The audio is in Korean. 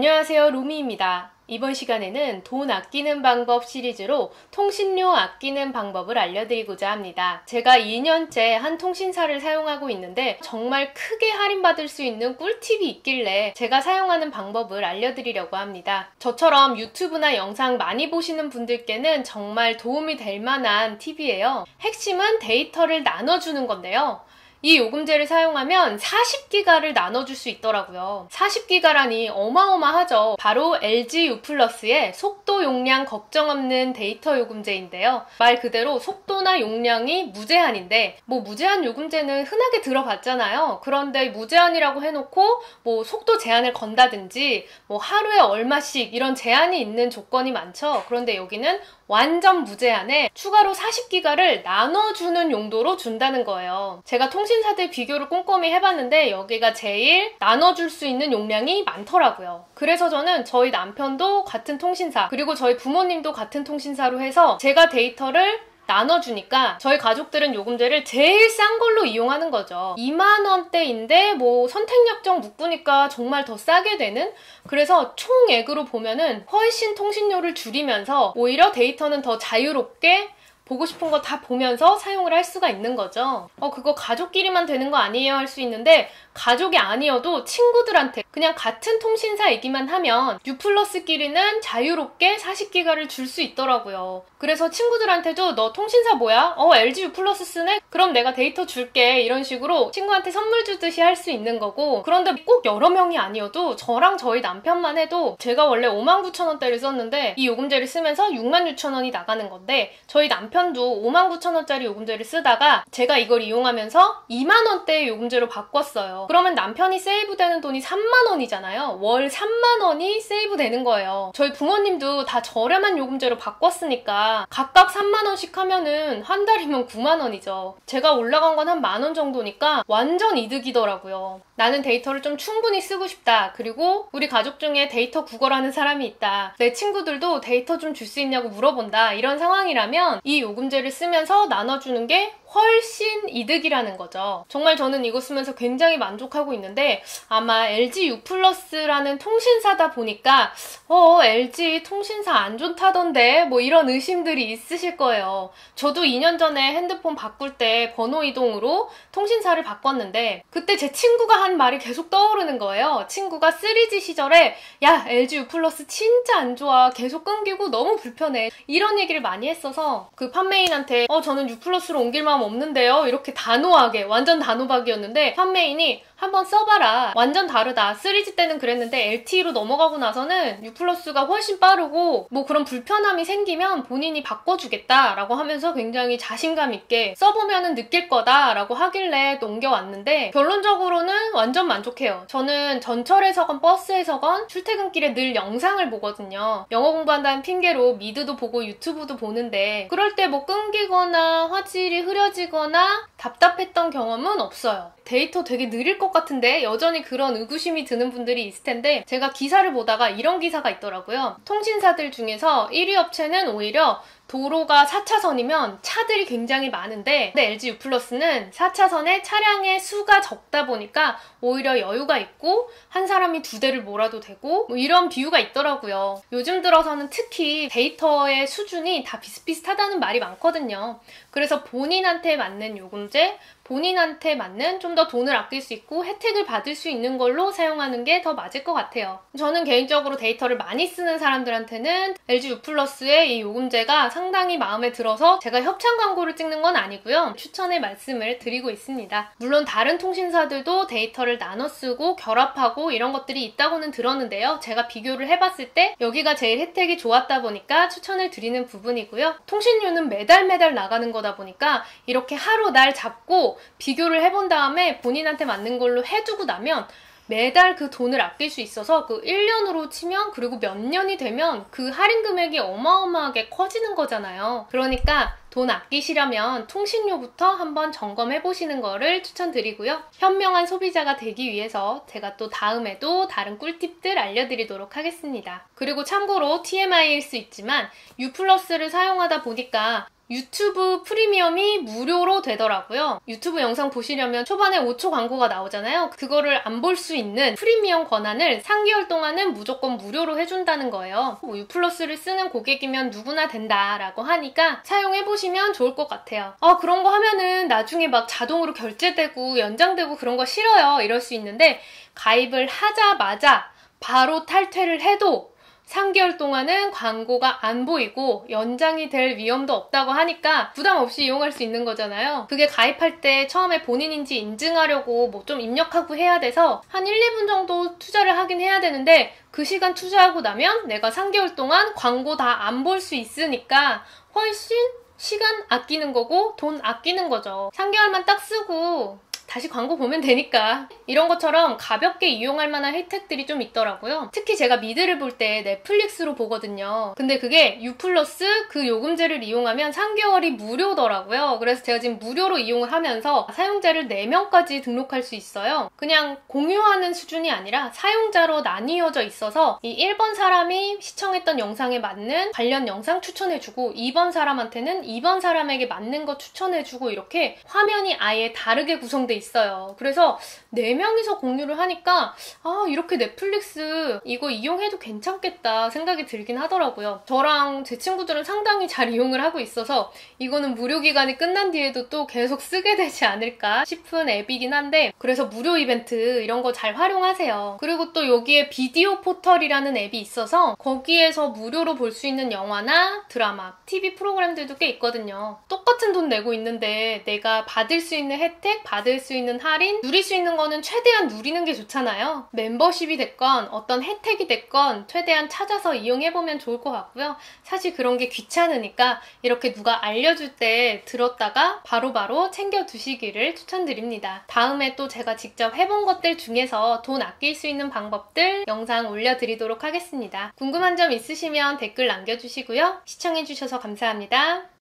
안녕하세요 루미입니다. 이번 시간에는 돈 아끼는 방법 시리즈로 통신료 아끼는 방법을 알려드리고자 합니다. 제가 2년째 한 통신사를 사용하고 있는데 정말 크게 할인받을 수 있는 꿀팁이 있길래 제가 사용하는 방법을 알려드리려고 합니다. 저처럼 유튜브나 영상 많이 보시는 분들께는 정말 도움이 될 만한 팁이에요. 핵심은 데이터를 나눠주는 건데요. 이 요금제를 사용하면 40기가를 나눠줄 수 있더라고요. 40기가라니 어마어마하죠. 바로 LG U 플러스의 속도 용량 걱정 없는 데이터 요금제인데요. 말 그대로 속도나 용량이 무제한인데 뭐 무제한 요금제는 흔하게 들어봤잖아요. 그런데 무제한이라고 해놓고 뭐 속도 제한을 건다든지 뭐 하루에 얼마씩 이런 제한이 있는 조건이 많죠. 그런데 여기는 완전 무제한에 추가로 40기가를 나눠주는 용도로 준다는 거예요. 제가 통신사들 비교를 꼼꼼히 해봤는데 여기가 제일 나눠줄 수 있는 용량이 많더라고요. 그래서 저는 저희 남편도 같은 통신사 그리고 저희 부모님도 같은 통신사로 해서 제가 데이터를 나눠주니까 저희 가족들은 요금제를 제일 싼 걸로 이용하는 거죠. 2만 원대인데 뭐 선택약정 묶으니까 정말 더 싸게 되는 그래서 총액으로 보면은 훨씬 통신료를 줄이면서 오히려 데이터는 더 자유롭게 보고 싶은 거 다 보면서 사용을 할 수가 있는 거죠. 어, 그거 가족끼리만 되는 거 아니에요? 할 수 있는데, 가족이 아니어도 친구들한테 그냥 같은 통신사 얘기만 하면 유플러스끼리는 자유롭게 40기가를 줄 수 있더라고요. 그래서 친구들한테도 너 통신사 뭐야? 어, LG 유플러스 쓰네? 그럼 내가 데이터 줄게. 이런 식으로 친구한테 선물 주듯이 할 수 있는 거고, 그런데 꼭 여러 명이 아니어도 저랑 저희 남편만 해도 제가 원래 59,000원대를 썼는데 이 요금제를 쓰면서 66,000원이 나가는 건데 저희 남편 남편도 59,000원짜리 요금제를 쓰다가 제가 이걸 이용하면서 2만원대의 요금제로 바꿨어요. 그러면 남편이 세이브되는 돈이 3만 원이잖아요. 월 3만 원이 세이브 되는 거예요. 저희 부모님도 다 저렴한 요금제로 바꿨으니까 각각 3만 원씩 하면은 한 달이면 9만 원이죠. 제가 올라간 건 한 만 원 정도니까 완전 이득이더라고요. 나는 데이터를 좀 충분히 쓰고 싶다. 그리고 우리 가족 중에 데이터 국어라는 사람이 있다. 내 친구들도 데이터 좀 줄 수 있냐고 물어본다. 이런 상황이라면 이 요금제를 쓰면서 나눠주는 게 훨씬 이득이라는 거죠. 정말 저는 이거 쓰면서 굉장히 만족하고 있는데 아마 LG U 플러스라는 통신사다 보니까 어 LG 통신사 안 좋다던데 뭐 이런 의심들이 있으실 거예요. 저도 2년 전에 핸드폰 바꿀 때 번호 이동으로 통신사를 바꿨는데 그때 제 친구가 한 말이 계속 떠오르는 거예요. 친구가 3G 시절에 야 LG U 플러스 진짜 안 좋아 계속 끊기고 너무 불편해 이런 얘기를 많이 했어서 그 판매인한테 어 저는 U 플러스로 옮길 마음 없는데요. 이렇게 단호하게 완전 단호박이었는데 판매인이 한번 써봐라. 완전 다르다. 3G 때는 그랬는데 LTE로 넘어가고 나서는 U 플러스가 훨씬 빠르고 뭐 그런 불편함이 생기면 본인이 바꿔주겠다라고 하면서 굉장히 자신감 있게 써보면은 느낄 거다라고 하길래 넘겨왔는데 결론적으로는 완전 만족해요. 저는 전철에서건 버스에서건 출퇴근길에 늘 영상을 보거든요. 영어 공부한다는 핑계로 미드도 보고 유튜브도 보는데 그럴 때 뭐 끊기거나 화질이 흐려지거나 답답했던 경험은 없어요. 데이터 되게 느릴 것 같은데 여전히 그런 의구심이 드는 분들이 있을 텐데 제가 기사를 보다가 이런 기사가 있더라고요. 통신사들 중에서 1위 업체는 오히려 도로가 4차선이면 차들이 굉장히 많은데 근데 LG U 플러스는 4차선에 차량의 수가 적다 보니까 오히려 여유가 있고 한 사람이 두 대를 몰아도 되고 뭐 이런 비유가 있더라고요. 요즘 들어서는 특히 데이터의 수준이 다 비슷비슷하다는 말이 많거든요. 그래서 본인한테 맞는 요금제, 본인한테 맞는 좀 더 돈을 아낄 수 있고 혜택을 받을 수 있는 걸로 사용하는 게 더 맞을 것 같아요. 저는 개인적으로 데이터를 많이 쓰는 사람들한테는 LG U 플러스의 이 요금제가 상당히 마음에 들어서 제가 협찬 광고를 찍는 건 아니고요. 추천의 말씀을 드리고 있습니다. 물론 다른 통신사들도 데이터를 나눠 쓰고 결합하고 이런 것들이 있다고는 들었는데요. 제가 비교를 해봤을 때 여기가 제일 혜택이 좋았다 보니까 추천을 드리는 부분이고요. 통신료는 매달 매달 나가는 거다 보니까 이렇게 하루 날 잡고 비교를 해본 다음에 본인한테 맞는 걸로 해두고 나면 매달 그 돈을 아낄 수 있어서 그 1년으로 치면 그리고 몇 년이 되면 그 할인 금액이 어마어마하게 커지는 거잖아요. 그러니까 돈 아끼시려면 통신료부터 한번 점검해 보시는 거를 추천드리고요. 현명한 소비자가 되기 위해서 제가 또 다음에도 다른 꿀팁들 알려드리도록 하겠습니다. 그리고 참고로 TMI일 수 있지만 U 플러스를 사용하다 보니까 유튜브 프리미엄이 무료로 되더라고요. 유튜브 영상 보시려면 초반에 5초 광고가 나오잖아요. 그거를 안 볼 수 있는 프리미엄 권한을 3개월 동안은 무조건 무료로 해준다는 거예요. 뭐 유플러스를 쓰는 고객이면 누구나 된다라고 하니까 사용해보시면 좋을 것 같아요. 아, 그런 거 하면은 나중에 막 자동으로 결제되고 연장되고 그런 거 싫어요. 이럴 수 있는데 가입을 하자마자 바로 탈퇴를 해도 3개월 동안은 광고가 안 보이고 연장이 될 위험도 없다고 하니까 부담 없이 이용할 수 있는 거잖아요. 그게 가입할 때 처음에 본인인지 인증하려고 뭐 좀 입력하고 해야 돼서 한 1, 2분 정도 투자를 하긴 해야 되는데 그 시간 투자하고 나면 내가 3개월 동안 광고 다 안 볼 수 있으니까 훨씬 시간 아끼는 거고 돈 아끼는 거죠. 3개월만 딱 쓰고 다시 광고 보면 되니까 이런 것처럼 가볍게 이용할 만한 혜택들이 좀 있더라고요. 특히 제가 미드를 볼 때 넷플릭스로 보거든요. 근데 그게 U 플러스 그 요금제를 이용하면 3개월이 무료더라고요. 그래서 제가 지금 무료로 이용을 하면서 사용자를 4명까지 등록할 수 있어요. 그냥 공유하는 수준이 아니라 사용자로 나뉘어져 있어서 이 1번 사람이 시청했던 영상에 맞는 관련 영상 추천해주고 2번 사람한테는 2번 사람에게 맞는 거 추천해주고 이렇게 화면이 아예 다르게 구성돼 있어요. 그래서 4명이서 공유를 하니까 아 이렇게 넷플릭스 이거 이용해도 괜찮겠다 생각이 들긴 하더라고요. 저랑 제 친구들은 상당히 잘 이용을 하고 있어서 이거는 무료 기간이 끝난 뒤에도 또 계속 쓰게 되지 않을까 싶은 앱이긴 한데 그래서 무료 이벤트 이런 거 잘 활용하세요. 그리고 또 여기에 비디오 포털이라는 앱이 있어서 거기에서 무료로 볼 수 있는 영화나 드라마, TV 프로그램들도 꽤 있거든요. 똑같은 돈 내고 있는데 내가 받을 수 있는 혜택, 받을 수 있는 할인, 누릴 수 있는 거는 최대한 누리는 게 좋잖아요. 멤버십이 됐건 어떤 혜택이 됐건 최대한 찾아서 이용해보면 좋을 것 같고요. 사실 그런 게 귀찮으니까 이렇게 누가 알려줄 때 들었다가 바로바로 바로 챙겨두시기를 추천드립니다. 다음에 또 제가 직접 해본 것들 중에서 돈 아낄 수 있는 방법들 영상 올려드리도록 하겠습니다. 궁금한 점 있으시면 댓글 남겨주시고요. 시청해주셔서 감사합니다.